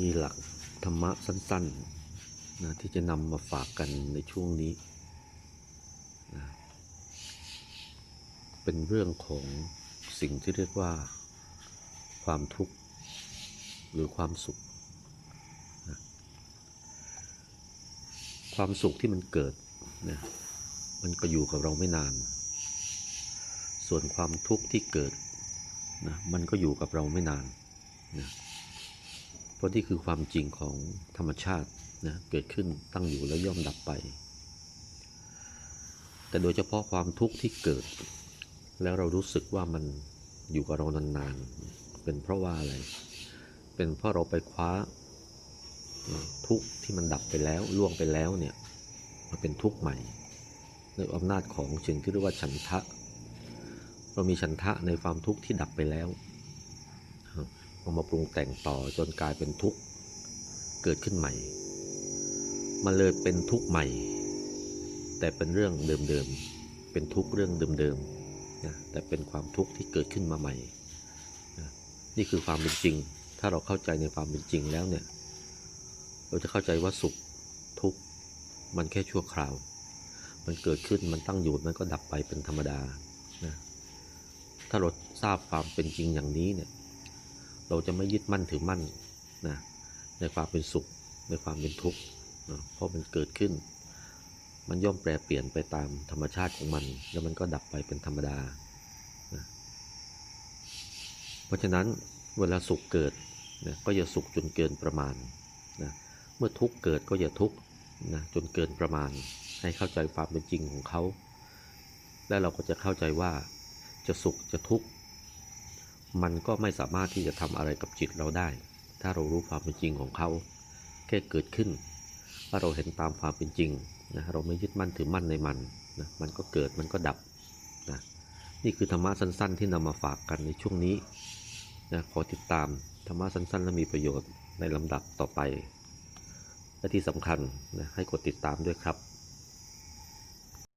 มีหลักธรรมะสั้นๆนะที่จะนำมาฝากกันในช่วงนี้นะเป็นเรื่องของสิ่งที่เรียกว่าความทุกข์หรือความสุขนะความสุขที่มันเกิดนะมันก็อยู่กับเราไม่นาน ส่วนความทุกข์ที่เกิดนะมันก็อยู่กับเราไม่นานนะ ราะนี่คือความจริงของธรรมชาตินะเกิดขึ้นตั้งอยู่แล้วย่อมดับไป แต่โดยเฉพาะความทุกข์ที่เกิด แล้วเรารู้สึกว่ามันอยู่กับเรานานๆ เป็นเพราะว่าอะไร เป็นเพราะเราไปคว้าทุกข์ที่มันดับไปแล้วล่วงไปแล้วเนี่ยมาเป็นทุกข์ใหม่ในอำนาจของสิ่งที่เรียกว่าฉันทะ เรามีฉันทะในความทุกข์ที่ดับไปแล้ว เอามาปรุงแต่งต่อจนกลายเป็นทุกข์เกิดขึ้นใหม่ มันเลยเป็นทุกข์ใหม่ แต่เป็นเรื่องเดิมๆ เป็นทุกข์เรื่องเดิมๆนะแต่เป็นความทุกข์ที่เกิดขึ้นมาใหม่นะนี่คือความเป็นจริง ถ้าเราเข้าใจในความเป็นจริงแล้วเนี่ย เราจะเข้าใจว่าสุขทุกข์มันแค่ชั่วคราว มันเกิดขึ้นมันตั้งอยู่มันก็ดับไปเป็นธรรมดานะถ้าเราทราบความเป็นจริงอย่างนี้เนี่ย เราจะไม่ยึดมั่นถือมั่นนะในความเป็นสุข ในความเป็นทุกข์นะเพราะมันเกิดขึ้น มันย่อมแปรเปลี่ยนไปตามธรรมชาติของมัน แล้วมันก็ดับไปเป็นธรรมดานะเพราะฉะนั้นเวลาสุขเกิดนะก็อย่าสุขจนเกินประมาณนะเมื่อทุกข์เกิดก็อย่าทุกข์นะจนเกินประมาณ ให้เข้าใจความเป็นจริงของเขา และเราก็จะเข้าใจว่าจะสุขจะทุกข์ มันก็ไม่สามารถที่จะทำอะไรกับจิตเราได้ ถ้าเรารู้ความเป็นจริงของเขาแค่เกิดขึ้นถ้าเราเห็นตามความเป็นจริงนะเราไม่ยึดมั่นถือมั่นในมันนะมันก็เกิดมันก็ดับนะนี่คือธรรมะสั้น ๆ ที่นำมาฝากกันในช่วงนี้นะขอติดตามธรรมะสั้น ๆ และมีประโยชน์ในลำดับต่อไปและที่สำคัญนะให้กดติดตามด้วยครับ